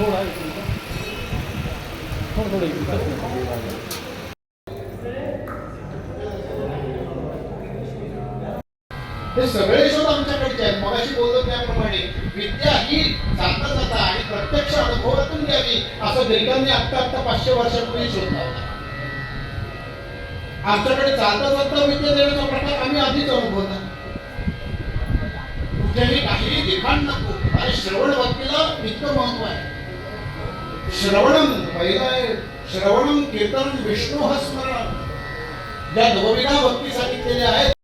थोडा थोडं थोडं हे सगळे शोध आमच्याकडचे आहेत. मगाशी बोललो त्याप्रमाणे. विद्या ही जाता जाता आणि प्रत्यक्ष अनुभवातून द्यावी असं ग्रीकांनी आत्ता आत्ता पाचशे वर्षापूर्वी शोध लावला आमच्याकडे चालता जाता विद्या देण्याचा प्रकार आम्ही आधीच अनुभवला. कुठेही काहीही लिखाण नको. आणि श्रवण भक्तीला इतकं महत्त्व आहे. श्रवणम पहिला आहे श्रवणम कीर्तन विष्णू हा स्मरण. ज्या नवविधा भक्ती सांगितलेल्या आहेत.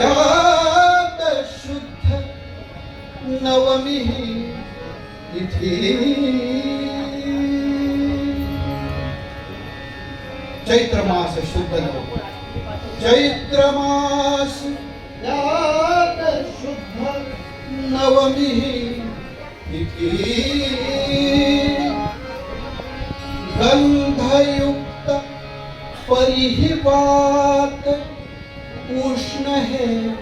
यात शुद्ध नवमी तिथी. चैत्र मास शुद्ध नवमी. चैत्र मास यात शुद्ध नवमी. गंधयुक्त परिहिवात उष्ण है।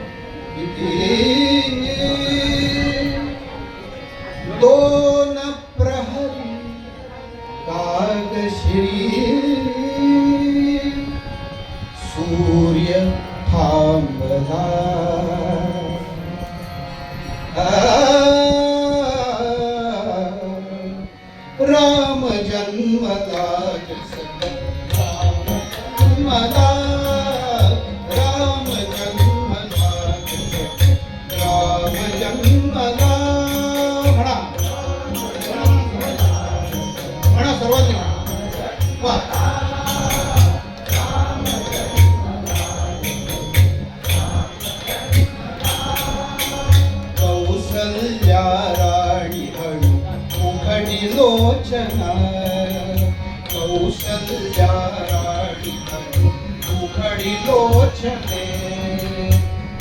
लोचने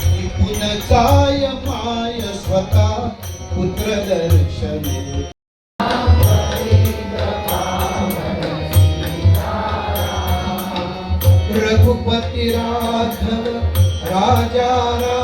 निपुण जाय माय स्वतः पुत्र दर्शने रघुपती राघव राजा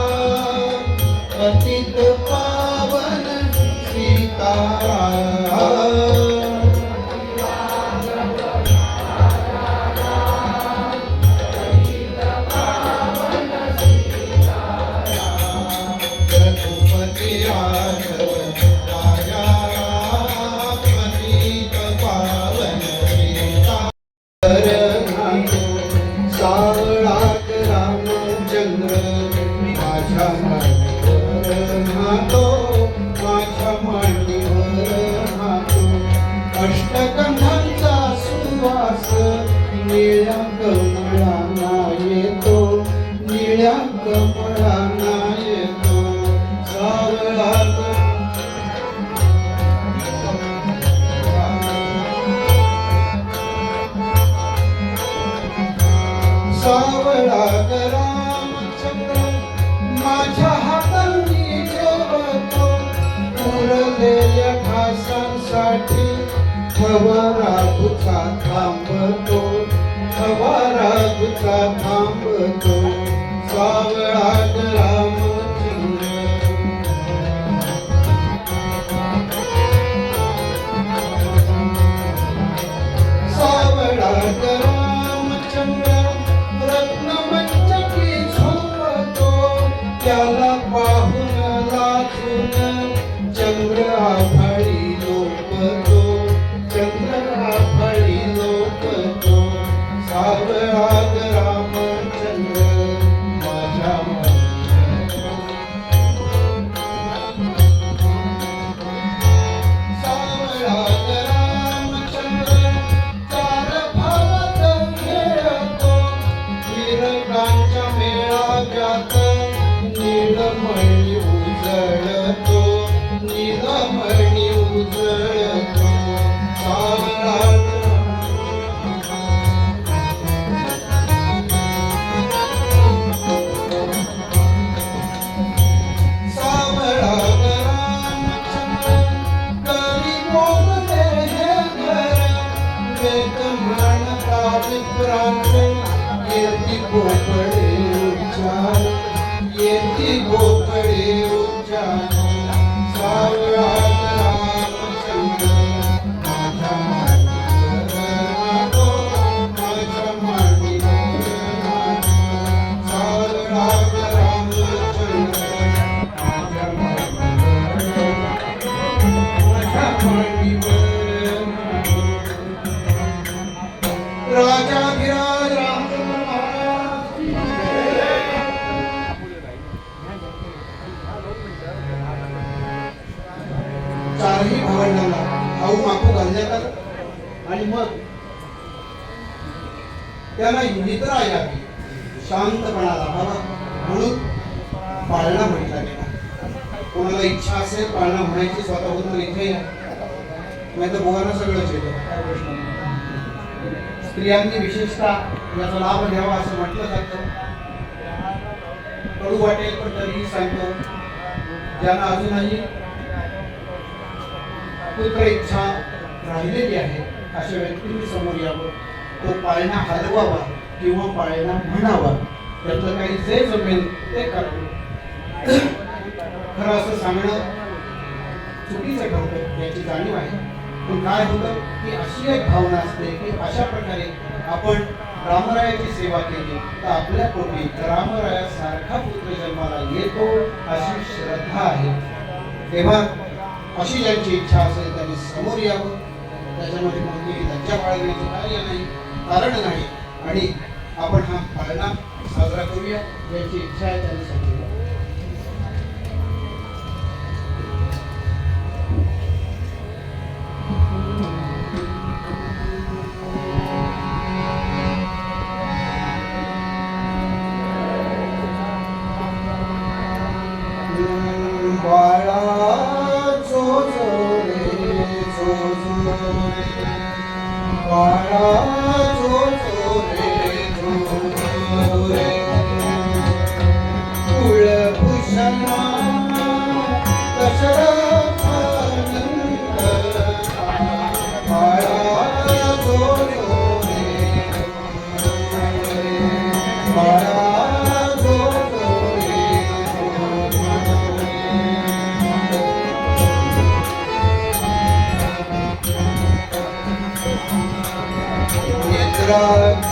हवा राघुचा थांबतो हवा राघुचा थांबतो सावळा रामचंद्र. सावळा विप्रांचे येती गोपडे चारही भावंडांना भाऊ माकू घालण्यात आलं आणि मग त्यांना मित्रा यावी शांतपणाला हवा म्हणून पाळणा म्हटला गेला. कोणाला इच्छा असेल पाळणा म्हणायची स्वतःहून इथे नाही तर बोवाना सगळंच येतं काय प्रश्न स्त्रियांनी विशेषतः याचा लाभ घ्यावा असं म्हटलं जातं. कडू वाटेल पण तरीही सांगतो ज्यांना अजूनही पुत्र इच्छा राहिलेली आहे अशा व्यक्तींनी समोर यावं. तो पाळणा हलवावा किंवा पाळणा म्हणावा त्यातलं काही जे जमेल ते करावं. खरं असं सांगणं चुकीचं ठरतं याची जाणीव आहे. पण काय होतं की अशी एक भावना असते की अशा प्रकारे आपण रामरायाची सेवा केली तर आपल्या पोटी रामरायासारखा पुत्र जन्माला येतो अशी श्रद्धा आहे. तेव्हा अशी ज्यांची इच्छा असेल त्यांनी समोर यावं. त्याच्यामध्ये कोणतीही लज्जा बाळगण्याचं कार्य नाही कारण नाही. आणि आपण हा पाळणा साजरा करूया. ज्यांची इच्छा आहे त्यांनी समोर Bye.